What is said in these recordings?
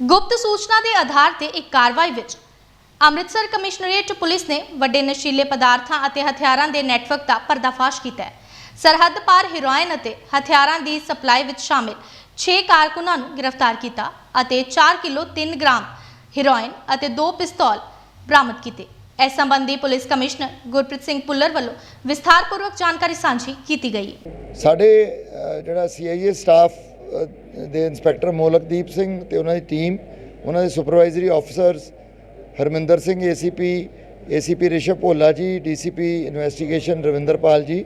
ਗੁਪਤ ਸੂਚਨਾ ਦੇ ਆਧਾਰ ਤੇ ਇੱਕ ਕਾਰਵਾਈ ਵਿੱਚ ਅੰਮ੍ਰਿਤਸਰ ਕਮਿਸ਼ਨਰੇਟ ਪੁਲਿਸ ਨੇ ਵੱਡੇ ਨਸ਼ੀਲੇ ਪਦਾਰਥਾਂ ਅਤੇ ਹਥਿਆਰਾਂ ਦੇ ਨੈਟਵਰਕ ਦਾ ਪਰਦਾਫਾਸ਼ ਕੀਤਾ ਹੈ। ਸਰਹੱਦ ਪਾਰ ਹੀਰੋਇਨ ਅਤੇ ਹਥਿਆਰਾਂ ਦੀ ਸਪਲਾਈ ਵਿੱਚ ਸ਼ਾਮਿਲ 6 ਕਾਰਕੁਨਾਂ ਨੂੰ ਗ੍ਰਿਫਤਾਰ ਕੀਤਾ ਅਤੇ 4 ਕਿਲੋ 3 ਗ੍ਰਾਮ ਹੀਰੋਇਨ ਅਤੇ 2 ਪਿਸਤੌਲ ਬਰਾਮਦ ਕੀਤੇ। ਇਸ ਸੰਬੰਧੀ ਪੁਲਿਸ ਕਮਿਸ਼ਨਰ ਗੁਰਪ੍ਰੀਤ ਸਿੰਘ ਪੁੱਲਰ ਵੱਲੋਂ ਵਿਸਥਾਰਪੂਰਵਕ ਜਾਣਕਾਰੀ ਸਾਂਝੀ ਕੀਤੀ ਗਈ ਸਾਡੇ ਜਿਹੜਾ ਸੀਆਈਏ ਸਟਾਫ ਦੇ ਇੰਸਪੈਕਟਰ ਮੋਲਕਦੀਪ ਸਿੰਘ ਤੇ ਉਹਨਾਂ ਦੀ ਟੀਮ, ਉਹਨਾਂ ਦੇ supervisory officers Harminder Singh ACP ACP Rishav Bhola ji, DCP investigation Ravinderpal ਜੀ।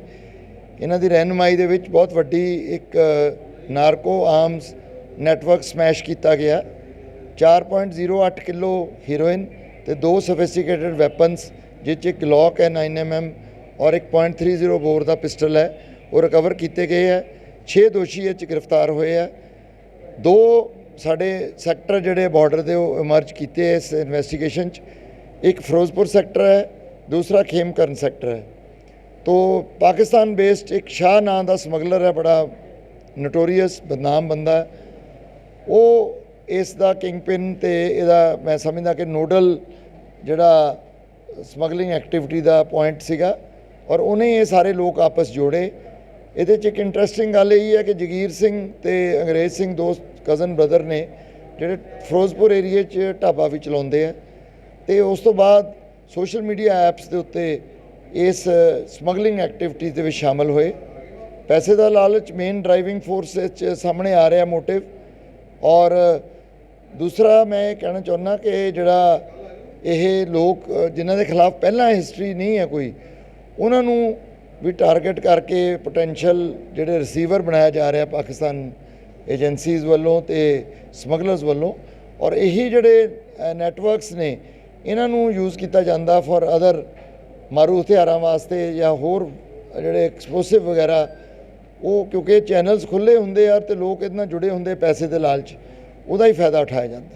ਇਹਨਾਂ ਦੀ ਰਹਿਨੁਮਾਈ ਦੇ ਵਿੱਚ ਬਹੁਤ ਵੱਡੀ ਇੱਕ ਨਾਰਕੋ ਆਰਮਸ ਨੈਟਵਰਕ ਸਮੈਸ਼ ਕੀਤਾ ਗਿਆ। 4.08 ਕਿਲੋ ਹੀਰੋਇਨ ਤੇ ਦੋ ਸੋਫਿਸਟੀਕੇਟਡ ਵੈਪਨਸ ਜਿਸ 'ਚ ਇੱਕ ਗਲੌਕ ਹੈ 9mm ਔਰ ਇੱਕ .30 ਬੋਰ ਦਾ ਪਿਸਟਲ ਹੈ। ਉਹ ਰਿਕਵਰ ਕੀਤੇ ਗਏ ਹੈ। 6 ਦੋਸ਼ੀ ਇਹ 'ਚ ਗ੍ਰਿਫਤਾਰ ਹੋਏ ਆ। ਦੋ ਸਾਡੇ ਸੈਕਟਰ ਜਿਹੜੇ ਬਾਰਡਰ ਦੇ ਉਹ ਇਮਰਜ ਕੀਤੇ ਇਸ ਇਨਵੈਸਟੀਗੇਸ਼ਨ 'ਚ। ਇੱਕ ਫਿਰੋਜ਼ਪੁਰ ਸੈਕਟਰ ਹੈ, ਦੂਸਰਾ ਖੇਮਕਰਨ ਸੈਕਟਰ ਹੈ। ਤੋ ਪਾਕਿਸਤਾਨ ਬੇਸਡ ਇੱਕ ਸ਼ਾਹ ਨਾਂ ਦਾ ਸਮਗਲਰ ਹੈ, ਬੜਾ ਨੋਟੋਰੀਅਸ ਬਦਨਾਮ ਬੰਦਾ। ਉਹ ਇਸ ਦਾ ਕਿੰਗਪਿਨ ਤੇ ਇਹਦਾ ਮੈਂ ਸਮਝਦਾ ਕਿ ਨੋਡਲ ਜਿਹੜਾ ਸਮਗਲਿੰਗ ਐਕਟੀਵਿਟੀ ਦਾ ਪੁਆਇੰਟ ਸੀਗਾ। ਔਰ ਉਹਨੇ ਇਹ ਸਾਰੇ ਲੋਕ ਆਪਸ ਜੋੜੇ। ਇਹਦੇ 'ਚ ਇੱਕ ਇੰਟਰਸਟਿੰਗ ਗੱਲ ਇਹ ਹੈ ਕਿ ਜਗੀਰ ਸਿੰਘ ਤੇ ਅੰਗਰੇਜ਼ ਸਿੰਘ ਦੋਸਤ ਕਜ਼ਨ ਬ੍ਰਦਰ ਨੇ ਜਿਹੜੇ ਫਿਰੋਜ਼ਪੁਰ ਏਰੀਏ 'ਚ ਢਾਬਾ ਵੀ ਚਲਾਉਂਦੇ ਆ ਤੇ ਉਸ ਤੋਂ ਬਾਅਦ ਸੋਸ਼ਲ ਮੀਡੀਆ ਐਪਸ ਦੇ ਉੱਤੇ ਇਸ ਸਮਗਲਿੰਗ ਐਕਟੀਵਿਟੀਜ਼ ਦੇ ਵਿੱਚ ਸ਼ਾਮਲ ਹੋਏ। ਪੈਸੇ ਦਾ ਲਾਲਚ ਮੇਨ ਡਰਾਈਵਿੰਗ ਫੋਰਸ ਵਿੱਚ ਸਾਹਮਣੇ ਆ ਰਿਹਾ ਮੋਟਿਵ ਔਰ ਦੂਸਰਾ ਮੈਂ ਇਹ ਕਹਿਣਾ ਚਾਹੁੰਦਾ ਕਿ ਜਿਹੜਾ ਇਹ ਲੋਕ ਅ, ਜਿਨ੍ਹਾਂ ਦੇ ਖਿਲਾਫ ਪਹਿਲਾਂ ਹਿਸਟਰੀ ਨਹੀਂ ਹੈ ਕੋਈ ਉਹਨਾਂ ਨੂੰ ਵੀ ਟਾਰਗੇਟ ਕਰਕੇ ਪੋਟੈਂਸ਼ੀਅਲ ਜਿਹੜੇ ਰਿਸੀਵਰ ਬਣਾਇਆ ਜਾ ਰਿਹਾ ਪਾਕਿਸਤਾਨ ਏਜੰਸੀਜ਼ ਵੱਲੋਂ ਤੇ ਸਮਗਲਰਸ ਵੱਲੋਂ ਔਰ ਇਹੀ ਜਿਹੜੇ ਨੈਟਵਰਕਸ ਨੇ, ਇਹਨਾਂ ਨੂੰ ਯੂਜ਼ ਕੀਤਾ ਜਾਂਦਾ ਫॉर ਅਦਰ ਮਾਰੂ ਹਥਿਆਰਾਂ ਵਾਸਤੇ ਜਾਂ ਹੋਰ ਜਿਹੜੇ ਐਕਸਪਲੋਸਿਵ ਵਗੈਰਾ, ਉਹ ਕਿਉਂਕਿ ਚੈਨਲਸ ਖੁੱਲੇ ਹੁੰਦੇ ਆ ਤੇ ਲੋਕ ਇਹਦੇ ਨਾਲ ਜੁੜੇ ਹੁੰਦੇ ਪੈਸੇ ਦੇ ਲਾਲਚ, ਉਹਦਾ ਹੀ ਫਾਇਦਾ ਉਠਾਇਆ ਜਾਂਦਾ।